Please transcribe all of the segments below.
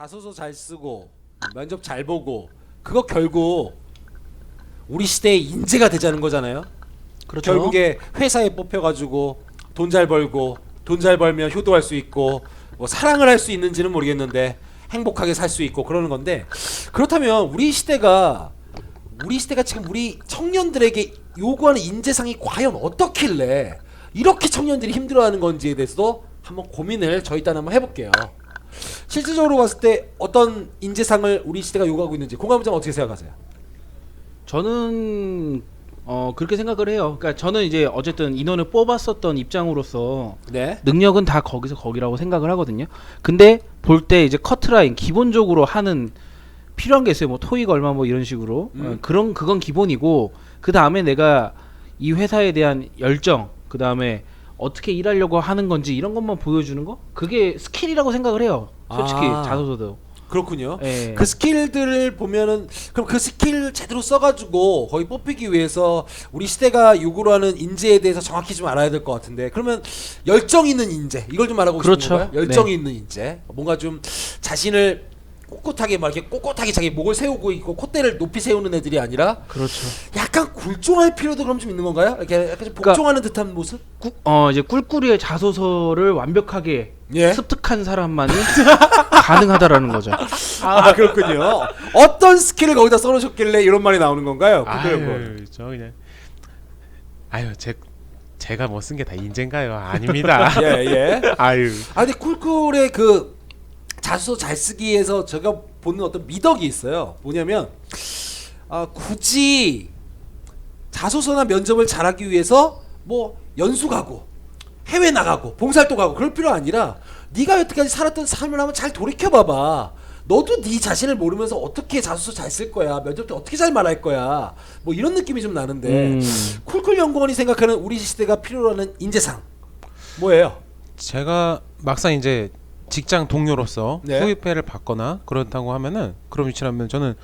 자소서 잘 쓰고 면접 잘 보고 그거 결국 우리 시대의 인재가 되자는 거잖아요. 그렇죠. 결국에 회사에 뽑혀가지고 돈 잘 벌고 돈 잘 벌면 효도할 수 있고 뭐 사랑을 할 수 있는지는 모르겠는데 행복하게 살 수 있고 그러는 건데 그렇다면 우리 시대가 우리 시대가 지금 우리 청년들에게 요구하는 인재상이 과연 어떻길래 이렇게 청년들이 힘들어하는 건지에 대해서도 한번 고민을 저희 딴 한번 해볼게요. 실질적으로 봤을 때 어떤 인재상을 우리 시대가 요구하고 있는지 공감부장 어떻게 생각하세요? 저는 어 그렇게 생각을 해요. 그러니까 저는 이제 어쨌든 인원을 뽑았었던 입장으로서 네. 능력은 다 거기서 거기라고 생각을 하거든요. 근데 볼 때 이제 커트라인 기본적으로 하는 필요한 게 있어요. 뭐 토익 얼마 뭐 이런 식으로 음. 어, 그런 그건 기본이고 그 다음에 내가 이 회사에 대한 열정 그 다음에 어떻게 일하려고 하는 건지 이런 것만 보여주는 거 그게 스킬이라고 생각을 해요. 솔직히 아. 자소서도. 그렇군요. 예. 그 스킬들을 보면은 그럼 그 스킬 제대로 써가지고 거기 뽑히기 위해서 우리 시대가 요구로 하는 인재에 대해서 정확히 좀 알아야 될 것 같은데 그러면 열정 있는 인재 이걸 좀 말하고 그렇죠. 싶은 건가요? 열정 네. 있는 인재 뭔가 좀 자신을 꼿꼿하게 막 이렇게 꼿꼿하게 자기 목을 세우고 있고 콧대를 높이 세우는 애들이 아니라 그렇죠. 약간 굴종할 필요도 그럼 좀 있는 건가요? 이렇게 약간 좀 그러니까 복종하는 듯한 모습? 꾸, 어 이제 꿀꿀이의 자소서를 완벽하게 예. 습득한 사람만이 가능하다라는 거죠. 아 그렇군요. 어떤 스킬을 거기다 써놓으셨길래 이런 말이 나오는 건가요? 그거요. 아유, 저 그냥 아유, 제 제가 뭐 쓴 게 다 인재인가요? 아닙니다. 예 예. 아유. 아 근데 쿨쿨의 그 자소서 잘 쓰기에서 제가 보는 어떤 미덕이 있어요. 뭐냐면 아 굳이 자소서나 면접을 잘하기 위해서 뭐 연수 가고 해외 나가고 봉사활동 가고 그럴 필요 아니라 네가 여태까지 살았던 삶을 한번 잘 돌이켜 봐봐. 너도 네 자신을 모르면서 어떻게 자소서 잘 쓸 거야 면접 때 어떻게 잘 말할 거야 뭐 이런 느낌이 좀 나는데 음. 쿨쿨 연구원이 생각하는 우리 시대가 필요로 하는 인재상 뭐예요? 제가 막상 이제 직장 동료로서 네. 후배를 받거나 그렇다고 하면은 그런 위치라면 저는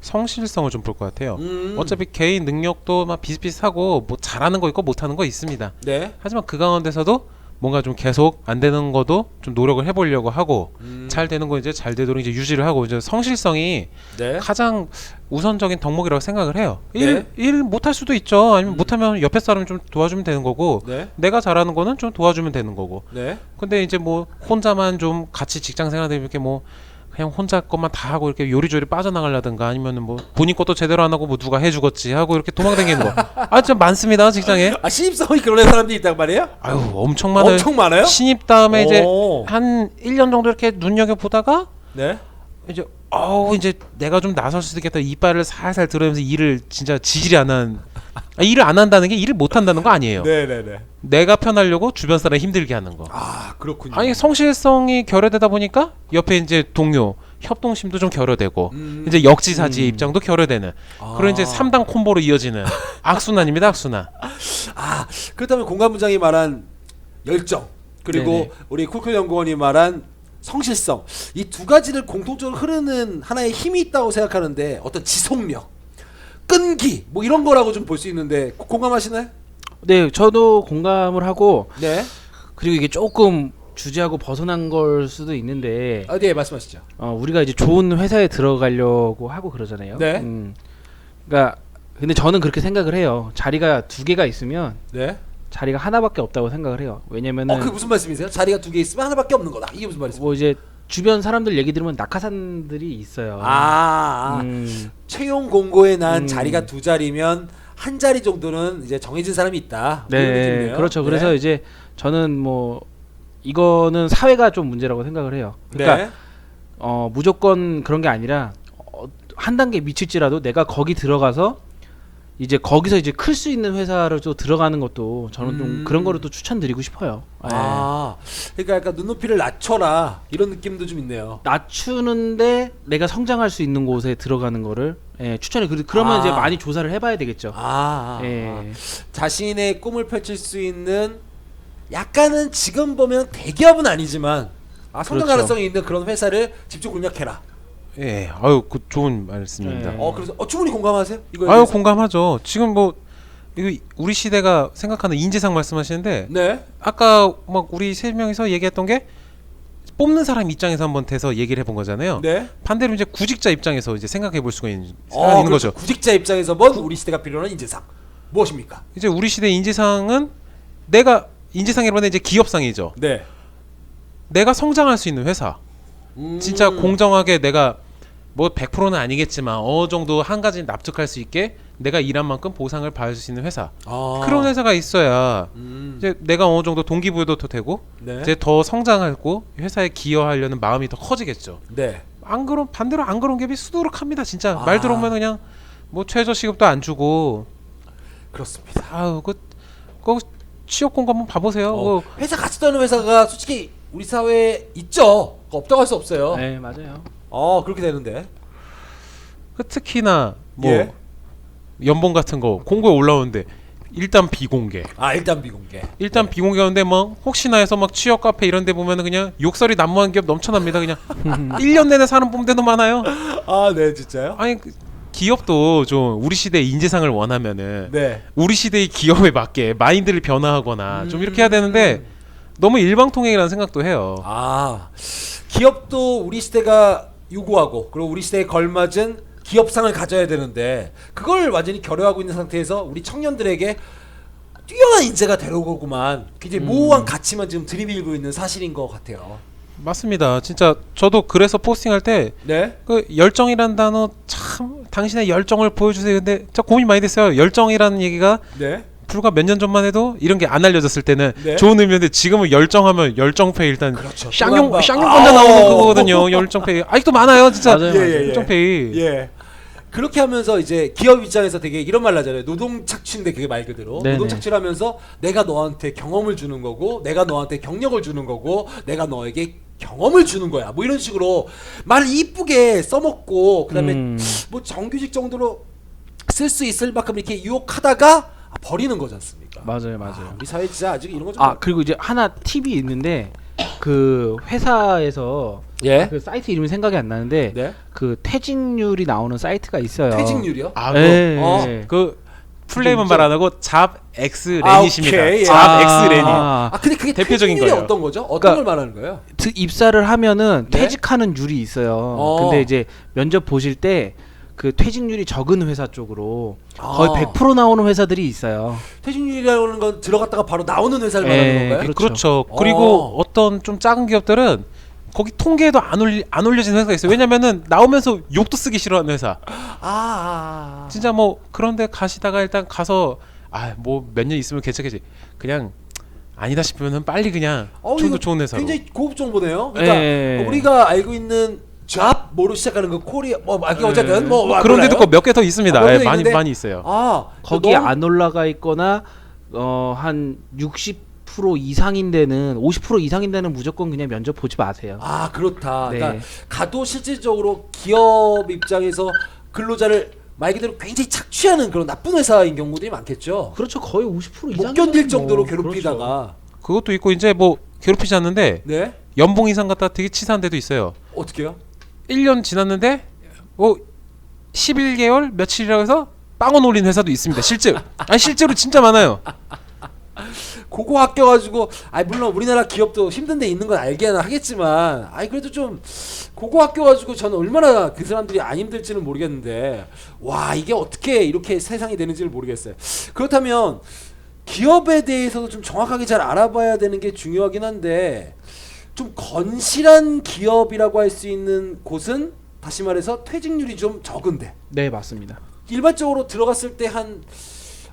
성실성을 좀 볼 것 같아요. 음. 어차피 개인 능력도 막 비슷비슷하고 뭐 잘하는 거 있고 못하는 거 있습니다. 네. 하지만 그 가운데서도 뭔가 좀 계속 안 되는 것도 좀 노력을 해보려고 하고 음. 잘 되는 거 이제 잘 되도록 이제 유지를 하고 이제 성실성이 네. 가장 우선적인 덕목이라고 생각을 해요. 네. 일, 일 못할 수도 있죠. 아니면 음. 못하면 옆에 사람 좀 도와주면 되는 거고 네. 내가 잘하는 거는 좀 도와주면 되는 거고. 네. 근데 이제 뭐 혼자만 좀 같이 직장 생활하다 이렇게 뭐 그냥 혼자 것만 다 하고 이렇게 요리조리 빠져나가려든가 아니면은 뭐 본인 것도 제대로 안 하고 뭐 누가 해 주겠지 하고 이렇게 도망다니는 거. 아, 진짜 많습니다 직장에. 아 신입사원이 그런 사람들이 있단 말이에요? 아유 엄청 많아요. 엄청 많아요? 신입 다음에 이제 오. 한 1년 정도 이렇게 눈여겨 보다가 네. 이제 어우 이제 내가 좀 나설 수도 있겠다 이빨을 살살 들으면서 일을 진짜 지질이 안한 아, 일을 안 한다는 게 일을 못 한다는 거 아니에요. 네네네. 내가 편하려고 주변 사람 힘들게 하는 거. 아 그렇군요. 아니 성실성이 결여되다 보니까 옆에 이제 동료 협동심도 좀 결여되고 음. 이제 역지사지의 음. 입장도 결여되는 아. 그런 이제 3단 콤보로 이어지는 악순환입니다 악순환. 아 그렇다면 공감 부장이 말한 열정 그리고 네네. 우리 쿨쿨 연구원이 말한 성실성 이 두 가지를 공통적으로 흐르는 하나의 힘이 있다고 생각하는데 어떤 지속력, 끈기 뭐 이런 거라고 좀 볼 수 있는데 고- 공감하시나요? 네, 저도 공감을 하고 네. 그리고 이게 조금 주제하고 벗어난 걸 수도 있는데 아, 네 말씀하시죠. 어, 우리가 이제 좋은 회사에 들어가려고 하고 그러잖아요. 네. 음, 그러니까 근데 저는 그렇게 생각을 해요. 자리가 두 개가 있으면 네. 자리가 하나밖에 없다고 생각을 해요. 왜냐면은 어, 그 무슨 말씀이세요? 자리가 두 개 있으면 하나밖에 없는 거다. 이게 무슨 말이세요? 뭐 이제 주변 사람들 얘기 들으면 낙하산들이 있어요. 아, 아. 음, 채용 공고에 난 음. 자리가 두 자리면 한 자리 정도는 이제 정해진 사람이 있다. 뭐 이런 네. 그렇죠. 네. 그래서 이제 저는 뭐 이거는 사회가 좀 문제라고 생각을 해요. 그러니까 네. 어, 무조건 그런 게 아니라 어, 한 단계 미칠지라도 내가 거기 들어가서 이제 거기서 이제 클 수 있는 회사를 또 들어가는 것도 저는 음. 좀 그런 거를 또 추천드리고 싶어요. 예. 아, 그러니까 약간 눈높이를 낮춰라 이런 느낌도 좀 있네요. 낮추는데 내가 성장할 수 있는 곳에 들어가는 거를 예, 추천해. 그- 그러면 아. 이제 많이 조사를 해봐야 되겠죠. 아, 아, 예. 아. 자신의 꿈을 펼칠 수 있는 약간은 지금 보면 대기업은 아니지만 아, 성장 그렇죠. 가능성이 있는 그런 회사를 집중 공략해라. 예, 아유 그 좋은 말씀입니다. 네. 어, 그래서 어, 충분히 공감하세요? 이거 아유 공감하죠. 지금 뭐 이거 우리 시대가 생각하는 인재상 말씀하시는데 네. 아까 막 우리 세 명이서 얘기했던 게 뽑는 사람 입장에서 한번 돼서 얘기를 해본 거잖아요. 네. 반대로 이제 구직자 입장에서 이제 생각해 볼 수가 있는, 어, 있는 그렇죠. 거죠. 구직자 입장에서 먼 우리 시대가 필요한 인재상 무엇입니까? 이제 우리 시대 인재상은 내가 인재상이라면 이제 기업상이죠. 네. 내가 성장할 수 있는 회사. 음. 진짜 공정하게 내가 뭐 100%는 아니겠지만 어느 정도 한 가지 납득할 수 있게 내가 일한 만큼 보상을 받을 수 있는 회사. 아. 그런 회사가 있어야 음. 이제 내가 어느 정도 동기부여도 더 되고 네. 이제 더 성장하고 회사에 기여하려는 마음이 더 커지겠죠. 네. 안 그런 반대로 안 그런 게 수두룩합니다. 진짜 아. 말 들어보면 그냥 뭐 최저 시급도 안 주고 그렇습니다. 아우 그, 그 취업 공고 한번 봐보세요. 어, 그 회사 같이 다는 회사가 솔직히 우리 사회에 있죠. 없다고 할 수 없어요. 네 맞아요. 어 그렇게 되는데. 그 특히나 뭐 예. 연봉 같은 거 공고에 올라오는데 일단 비공개. 아 일단 비공개. 일단 비공개하는데 뭐 혹시나 해서 막 취업 카페 이런 데 보면은 그냥 욕설이 난무한 기업 넘쳐납니다. 그냥 1년 내내 사람 뽑는 데도 많아요. 아 네 진짜요? 아니 그 기업도 좀 우리 시대 의 인재상을 원하면은 네. 우리 시대의 기업에 맞게 마인드를 변화하거나 좀 음. 이렇게 해야 되는데 너무 일방통행이라는 생각도 해요. 아 기업도 우리 시대가 요구하고 그리고 우리 시대에 걸맞은 기업상을 가져야 되는데 그걸 완전히 결여하고 있는 상태에서 우리 청년들에게 뛰어난 인재가 데려오고만 굉장히 모호한 가치만 지금 들이밀고 있는 사실인 것 같아요. 맞습니다. 진짜 저도 그래서 포스팅할 때 네. 그 열정이라는 단어 참 당신의 열정을 보여주세요. 근데 저 고민 많이 됐어요. 열정이라는 얘기가 네. 불과 몇 년 전만 해도 이런 게 안 알려졌을 때는 네. 좋은 의미인데 지금은 열정하면 열정페이 일단 그렇죠. 쌍용 그만 쌍용 봐. 건자 나오는 아오. 그거거든요. 열정페이 아직도 많아요, 진짜. 맞아요, 예, 예, 예. 열정페이. 예. 그렇게 하면서 이제 기업 입장에서 되게 이런 말 하잖아요. 노동 착취인데 그게 말 그대로 네네. 노동 착취를 하면서 내가 너한테 경험을 주는 거고 내가 너한테 경력을 주는 거고 내가 너에게 경험을 주는 거야. 뭐 이런 식으로 말을 이쁘게 써먹고 그다음에 음. 뭐 정규직 정도로 쓸 수 있을 만큼 이렇게 유혹하다가 버리는 거지 않습니까? 맞아요 맞아요. 우리 사회 진짜 아직 이런 거좀 아 그리고 이제 하나 팁이 있는데 그 회사에서 예. 그 사이트 이름이 생각이 안 나는데 네. 그 퇴직률이 나오는 사이트가 있어요. 퇴직률이요? 아, 예, 그, 어, 예. 그 플레임은 진짜- 말안 하고 잡 엑스 아, 렌이십니다. 오케이. 잡 아. 엑스 렌이. 아. 아 근데 그게 대표적인 퇴직률이 거예요. 어떤 거죠? 어떤 그러니까- 걸 말하는 거예요? 드- 입사를 하면은 네? 퇴직하는 율이 있어요. 어. 근데 이제 면접 보실 때 그 퇴직률이 적은 회사 쪽으로 아. 거의 100% 나오는 회사들이 있어요. 퇴직률이라는 건 들어갔다가 바로 나오는 회사를 예, 말하는 건가요? 그렇죠. 그렇죠. 어. 그리고 어떤 좀 작은 기업들은 거기 통계에도 안 올리 안 올려진 회사가 있어요. 왜냐면은 나오면서 욕도 쓰기 싫어하는 회사. 아, 아, 아. 진짜 뭐 그런데 가시다가 일단 가서 아 뭐 몇 년 있으면 괜찮겠지. 그냥 아니다 싶으면은 빨리 그냥 어, 좀더 이거 좋은 회사로. 굉장히 고급 정보네요. 그러니까 예. 우리가 알고 있는 잡 뭐로 시작하는 그 코리아 뭐 아, 어쨌든 뭐 아, 그런 데도 몰라요? 몇개 더 있습니다. 아, 예, 더 많이 있는데? 많이 있어요. 아 거기에 너무- 안 올라가 있거나 어한 60% 이상인 데는 50% 이상인 데는 무조건 그냥 면접 보지 마세요. 아 그렇다. 네. 그러니까 가도 실질적으로 기업 입장에서 근로자를 말 그대로 굉장히 착취하는 그런 나쁜 회사인 경우들이 많겠죠. 그렇죠. 거의 50% 이상 못 견딜 정도로 괴롭히다가 그것도 있고 이제 뭐 괴롭히지 않는데 네 연봉 이상 갖다 되게 치사한 데도 있어요. 어떻게요? 1년 지났는데 뭐 11개월 며칠이라고 해서 빵원 올린 회사도 있습니다. 실제로. 아니 실제로 진짜 많아요. 그거 아껴가지고 아 물론 우리나라 기업도 힘든데 있는 건 알게는 하겠지만 아이 그래도 좀 그거 아껴가지고 저는 얼마나 그 사람들이 안 힘들지는 모르겠는데 와 이게 어떻게 이렇게 세상이 되는지를 모르겠어요 그렇다면 기업에 대해서도 좀 정확하게 잘 알아봐야 되는 게 중요하긴 한데 좀 건실한 기업이라고 할 수 있는 곳은 다시 말해서 퇴직률이 좀 적은데 네, 맞습니다. 일반적으로 들어갔을 때 한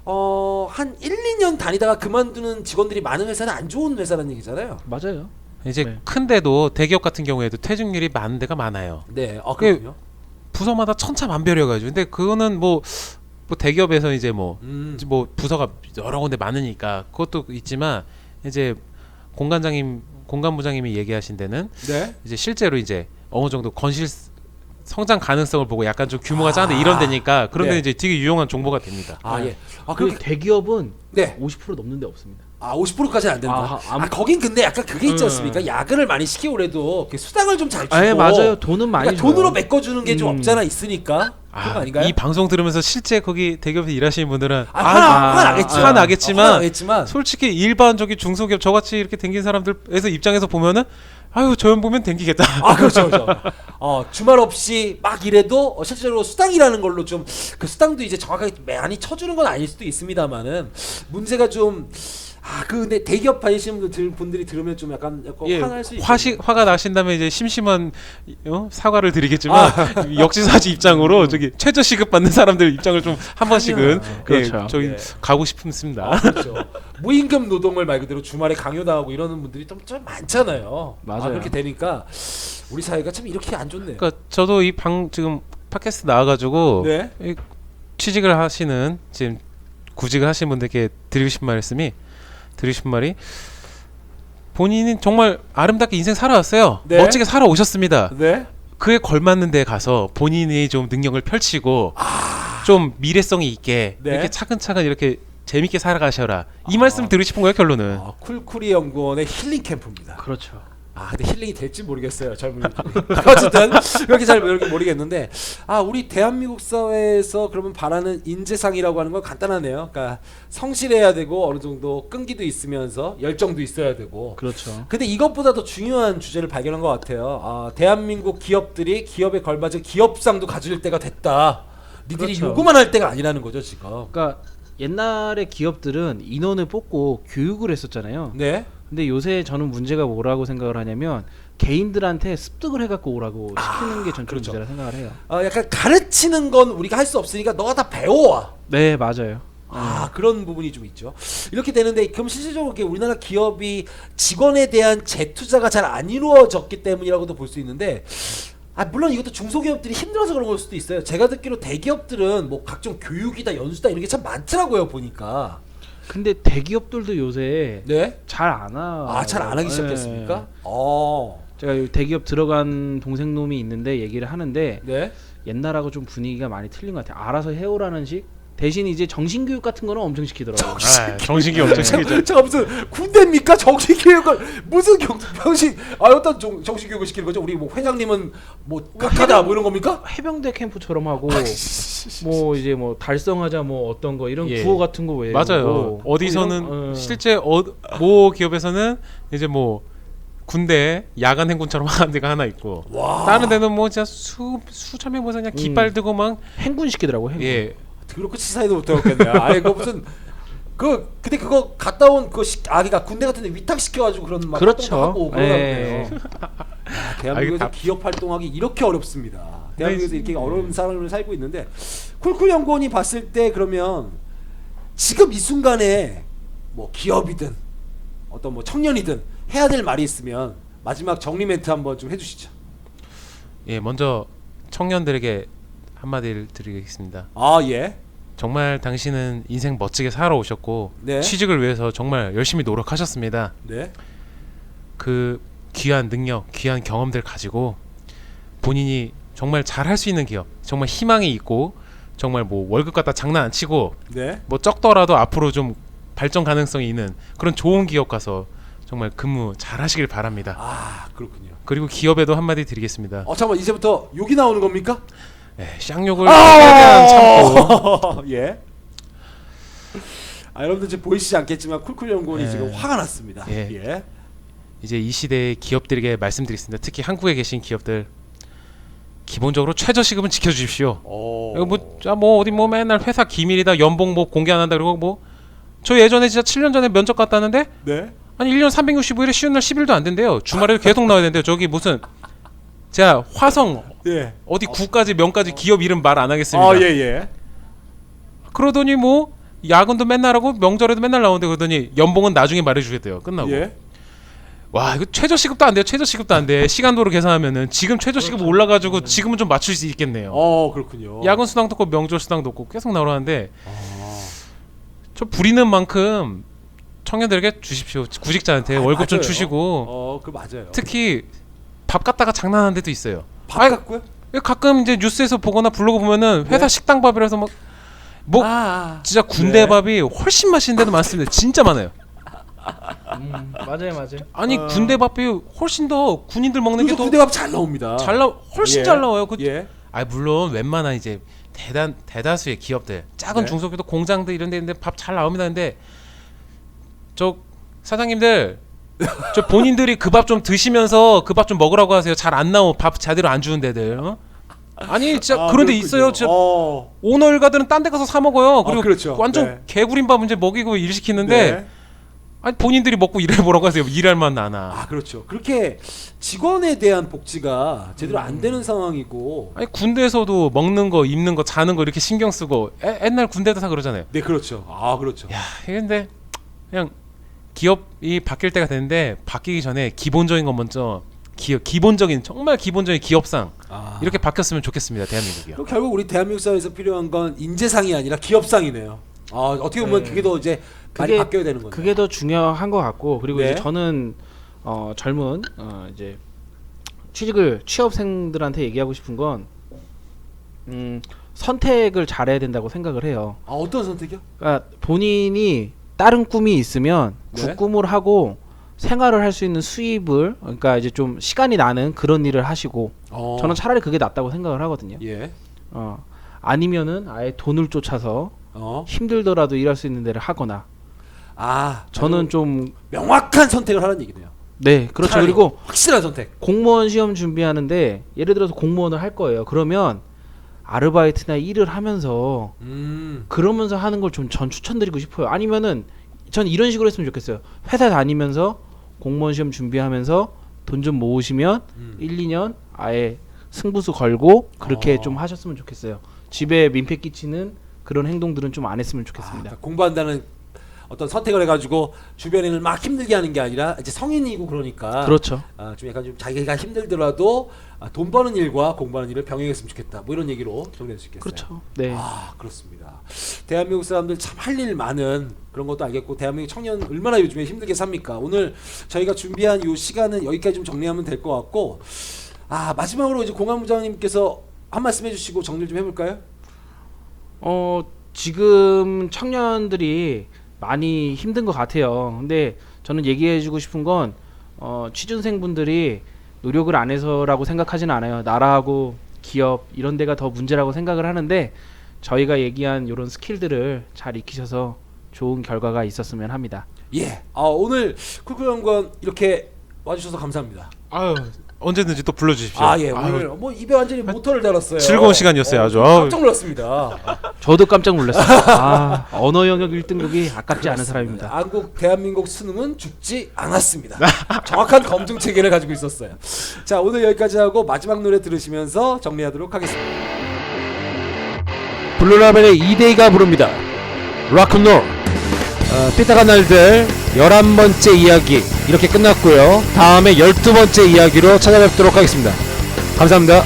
어, 한 1, 2년 다니다가 그만두는 직원들이 많은 회사는 안 좋은 회사라는 얘기잖아요. 이제 맞아요. 네. 큰데도 대기업 같은 경우에도 퇴직률이 많은 데가 많아요. 네. 아, 그게 그렇군요. 부서마다 천차만별이어가지고 근데 그거는 뭐, 뭐 대기업에서 이제 뭐, 음. 뭐 부서가 여러 군데 많으니까 그것도 있지만 이제 공관장님 공관부장님이 얘기하신 데는 네. 이제 실제로 이제 어느 정도 건실 성장 가능성을 보고 약간 좀 규모가 작은데 아. 이런 데니까 그런 데 네. 이제 되게 유용한 정보가 됩니다. 아, 예. 아, 그 그렇게 대기업은 네. 50% 넘는 데 없습니다. 아, 50%까지는 안 된다. 아, 아, 아무- 거긴 근데 약간 그게 있지 음. 않습니까? 야근을 많이 시키고 그래도 그 수당을 좀 잘 주고. 아, 예, 맞아요. 돈은 많이 그러니까. 돈으로 메꿔 주는 게 좀 음. 없잖아 있으니까. 그런 거 아닌가요? 이 방송 들으면서 실제 거기 대기업에서 일하시는 분들은 아, 화나, 아, 화가 나겠죠. 화가 나겠지만 아, 화가 나겠지만 솔직히 일반적인 중소기업 저같이 이렇게 댕긴 사람들에서 입장에서 보면은 아유 저연 보면 댕기겠다. 아 그렇죠, 그렇죠. 어 주말 없이 막 일해도 어, 실제로 수당이라는 걸로 좀 그 수당도 이제 정확하게 많이 쳐주는 건 아닐 수도 있습니다만은 문제가 좀. 아, 그 근데 대기업 다니시는 분들, 분들이 들으면 좀 약간, 약간 예, 화날 수. 화시 화가 나신다면 이제 심심한 어? 사과를 드리겠지만 역지사지 입장으로 저기 최저 시급 받는 사람들 입장을 좀 한 번씩은 예, 그렇죠. 저기 예. 가고 싶습니다. 아, 그렇죠. 무임금 노동을 말 그대로 주말에 강요당하고 이러는 분들이 좀, 좀 많잖아요. 맞아요. 아, 그렇게 되니까 우리 사회가 참 이렇게 안 좋네요. 그러니까 저도 이 방 지금 팟캐스트 나와가지고 네. 이 취직을 하시는 지금 구직을 하시는 분들께 드리고 싶은 말씀이 싶은 말이 본인이 정말 아름답게 인생 살아왔어요. 네. 멋지게 살아오셨습니다. 네. 그에 걸맞는 데 가서 본인이 좀 능력을 펼치고 좀 미래성이 있게 아. 네. 이렇게 차근차근 이렇게 재밌게 살아가셔라. 이 말씀 드리고 싶은 거예요, 결론은. 아, 쿨쿨이 연구원의 힐링 캠프입니다. 그렇죠. 아 근데 힐링이 될지 모르겠어요 젊은. 어쨌든 그렇게 잘 모르겠는데 아 우리 대한민국 사회에서 그러면 바라는 인재상이라고 하는 건 간단하네요 그러니까 성실해야 되고 어느 정도 끈기도 있으면서 열정도 있어야 되고 그렇죠. 근데 이것보다 더 중요한 주제를 발견한 것 같아요 아 대한민국 기업들이 기업에 걸맞은 기업상도 가질 때가 됐다 니들이 그렇죠. 요구만 할 때가 아니라는 거죠 지금 그러니까 옛날에 기업들은 인원을 뽑고 교육을 했었잖아요. 네 근데 요새 저는 문제가 뭐라고 생각을 하냐면 개인들한테 습득을 해갖고 오라고 시키는 게 전적 그렇죠. 문제라 생각을 해요. 아, 약간 가르치는 건 우리가 할 수 없으니까 너가 다 배워와 네 맞아요. 아 그런 부분이 좀 있죠. 이렇게 되는데 그럼 실질적으로 이렇게 우리나라 기업이 직원에 대한 재투자가 잘 안 이루어졌기 때문이라고도 볼 수 있는데 아 물론 이것도 중소기업들이 힘들어서 그런 걸 수도 있어요. 제가 듣기로 대기업들은 뭐 각종 교육이다 연수다 이런 게 참 많더라고요 보니까. 근데 대기업들도 요새 네. 잘 안 하. 아 잘 안 하기 네. 시작했습니까? 어. 제가 요 대기업 들어간 동생 놈이 있는데 얘기를 하는데 네. 옛날하고 좀 분위기가 많이 틀린 것 같아요. 알아서 해오라는 식 대신 이제 정신교육 같은 거는 엄청 시키더라고요. 아, 정신이 엄청 생기죠. 제가 무슨 군대입니까? 정신교육을 무슨 경, 정신 아 어떤 정, 정신교육을 시키는 거죠? 우리 뭐 회장님은 뭐 각하다 뭐 이런 겁니까? 해병대 캠프처럼 하고 뭐 이제 뭐 달성하자 뭐 어떤 거 이런 예. 구호 같은 거 외우고 맞아요. 어디서는 이런- 어. 실제 어, 모 기업에서는 이제 뭐 군대 야간 행군처럼 하는 데가 하나 있고 와. 다른 데는 뭐 진짜 수 수천 명 모서 그냥 깃발 들고 막 행군 시키더라고 행군. 예. 그렇고 치사해도 못하겠네요. 아예 그 무슨 그 근데 그거 갔다 온그 아기가 군대 같은데 위탁 시켜가지고 그런 막 그렇죠. 활동도 하고 예. 그러는데요. 아, 대한민국에서 아, 이게 기업 활동하기 이렇게 어렵습니다. 대한민국에서 네, 이렇게 어려운 삶을 살고 있는데 쿨쿨 연구원이 봤을 때 그러면 지금 이 순간에 뭐 기업이든 어떤 뭐 청년이든 해야 될 말이 있으면 마지막 정리 멘트 한번 좀 해주시죠. 예, 먼저 청년들에게 한마디를 드리겠습니다. 아 예. 정말 당신은 인생 멋지게 살아오셨고 네. 취직을 위해서 정말 열심히 노력하셨습니다. 네. 그 귀한 능력, 귀한 경험들 가지고 본인이 정말 잘할 수 있는 기업, 정말 희망이 있고 정말 뭐 월급 갖다 장난 안 치고 네. 뭐 적더라도 앞으로 좀 발전 가능성이 있는 그런 좋은 기업 가서 정말 근무 잘 하시길 바랍니다. 아 그렇군요. 그리고 기업에도 한마디 드리겠습니다. 어 잠깐 만 이제부터 욕이 나오는 겁니까? 예, 쌍욕을 최대한 참고 예. 아 여러분들 지금 보이시지 않겠지만 쿨쿨 연구원이 예. 지금 화가 났습니다. 예. 예. 이제 이 시대의 기업들에게 말씀드리겠습니다. 특히 한국에 계신 기업들 기본적으로 최저시급은 지켜주십시오. 오. 이거 뭐, 자, 뭐 어디 뭐 맨날 회사 기밀이다 연봉 뭐 공개 안 한다 그러고 뭐 저 예전에 진짜 7년 전에 면접 갔다 왔는데 네. 아니 1년 365일에 쉬는 날 10일도 안 된대요. 주말에도 계속 나와야 된대요. 저기 무슨 자 화성 예. 어디 구까지 명까지 기업 이름 말 안 하겠습니다. 아 예 예. 그러더니 뭐 야근도 맨날 하고 명절에도 맨날 나오는데 그러더니 연봉은 나중에 말해주겠대요. 끝나고 예. 와 이거 최저 시급도 안 돼요. 최저 시급도 안 돼. 시간도로 계산하면은 지금 최저 시급 올라가지고 지금은 좀 맞출 수 있겠네요. 어 그렇군요. 야근 수당도 없고 명절 수당도 없고 계속 나오는데 아. 저 부리는 만큼 청년들에게 주십시오. 구직자한테 아, 월급 좀 맞아요. 주시고 어 그 맞아요. 특히 밥 갖다가 장난하는 데도 있어요. 갖고요? 가끔 이제 뉴스에서 보거나 블로그 보면은 회사 네. 식당 밥이라서 막 뭐 아, 진짜 군대 네. 밥이 훨씬 맛있는 데도 많습니다. 진짜 많아요. 음, 맞아요 맞아요. 아니 어. 군대 밥이 훨씬 더 군인들 먹는 요즘 게 군대 더밥잘 나옵니다. 잘 나, 훨씬 예. 잘 나와요. 그, 예. 아 물론 웬만한 이제 대단 대다수의 기업들, 작은 네. 중소기업 공장들 이런 데 있는데 밥 잘 나옵니다. 근데 저 사장님들 저 본인들이 그 밥 좀 드시면서 그 밥 좀 먹으라고 하세요. 잘 안 나오 밥 제대로 안 주는 데들. 어? 아니 진짜 아, 그런 데 그렇군요. 있어요. 진짜 어. 오너 일가들은 딴 데 가서 사 먹어요. 그리고 아, 그렇죠. 완전 네. 개구린 밥 이제 먹이고 일 시키는데 네. 아니 본인들이 먹고 일해 보라고 하세요. 일할 맛 나나. 아 그렇죠. 그렇게 직원에 대한 복지가 제대로 안 되는 상황이고. 아니 군대에서도 먹는 거, 입는 거, 자는 거 이렇게 신경 쓰고 에, 옛날 군대도 다 그러잖아요. 네 그렇죠. 아 그렇죠. 야, 근데 그냥 기업이 바뀔 때가 됐는데 바뀌기 전에 기본적인 건 먼저 기업 기본적인 정말 기본적인 기업상 아. 이렇게 바뀌었으면 좋겠습니다 대한민국이요. 그럼 결국 우리 대한민국 사회에서 필요한 건 인재상이 아니라 기업상이네요. 아 어떻게 보면 네. 그게 더 이제 많이 그게- 바뀌어야 되는 거죠. 그게 더 중요한 것 같고 그리고 네. 이제 저는 어, 젊은 어, 이제 취직을 취업생들한테 얘기하고 싶은 건 음, 선택을 잘해야 된다고 생각을 해요. 아 어떤 선택이요? 그러니까 본인이 다른 꿈이 있으면 그 네. 꿈을 하고 생활을 할 수 있는 수입을 그러니까 이제 좀 시간이 나는 그런 일을 하시고 어. 저는 차라리 그게 낫다고 생각을 하거든요. 예. 어. 아니면은 아예 돈을 쫓아서 어. 힘들더라도 일할 수 있는 데를 하거나 아 저는 좀 명확한 선택을 하는 얘기네요. 네, 그렇죠. 차라리 그리고 확실한 선택. 공무원 시험 준비하는데 예를 들어서 공무원을 할 거예요. 그러면 아르바이트나 일을 하면서 음. 그러면서 하는 걸 좀 전 추천드리고 싶어요. 아니면은 전 이런 식으로 했으면 좋겠어요. 회사 다니면서 공무원 시험 준비하면서 돈 좀 모으시면 음. 1, 2년 아예 승부수 걸고 그렇게 어. 좀 하셨으면 좋겠어요. 집에 민폐 끼치는 그런 행동들은 좀 안 했으면 아, 좋겠습니다. 그러니까 공부한다는 어떤 선택을 해가지고 주변인을 막 힘들게 하는 게 아니라 이제 성인이고 그러니까 그렇죠. 아, 좀 약간 좀 자기가 힘들더라도 아, 돈 버는 일과 공부하는 일을 병행했으면 좋겠다. 뭐 이런 얘기로 정리할 수 있겠어요. 그렇죠. 네. 아 그렇습니다. 대한민국 사람들 참 할 일 많은 그런 것도 알겠고 대한민국 청년 얼마나 요즘에 힘들게 삽니까? 오늘 저희가 준비한 이 시간은 여기까지 좀 정리하면 될 것 같고 아 마지막으로 이제 공안부장님께서 한 말씀 해주시고 정리 좀 해볼까요? 어 지금 청년들이 많이 힘든 것 같아요. 근데 저는 얘기해주고 싶은 건 어, 취준생 분들이 노력을 안 해서라고 생각하지는 않아요. 나라하고 기업 이런 데가 더 문제라고 생각을 하는데 저희가 얘기한 이런 스킬들을 잘 익히셔서 좋은 결과가 있었으면 합니다. 예. 아 오늘 쿨쿨연구원 이렇게 와주셔서 감사합니다. 아유 언제든지 또 불러주십시오. 아 예. 아유, 오늘 뭐 입에 완전히 모터를 달았어요. 즐거운 시간이었어요, 아주. 아우. 깜짝 놀랐습니다. 저도 깜짝 놀랐어요. 아, 언어 영역 1등급이 아깝지 않은 사람입니다. 한국 대한민국 수능은 죽지 않았습니다. 정확한 검증 체계를 가지고 있었어요. 자 오늘 여기까지 하고 마지막 노래 들으시면서 정리하도록 하겠습니다. 블루라벨의 이데이가 부릅니다. 락큰롤. 어, 삐딱한 날들 11번째 이야기 이렇게 끝났고요. 다음에 12번째 이야기로 찾아뵙도록 하겠습니다. 감사합니다.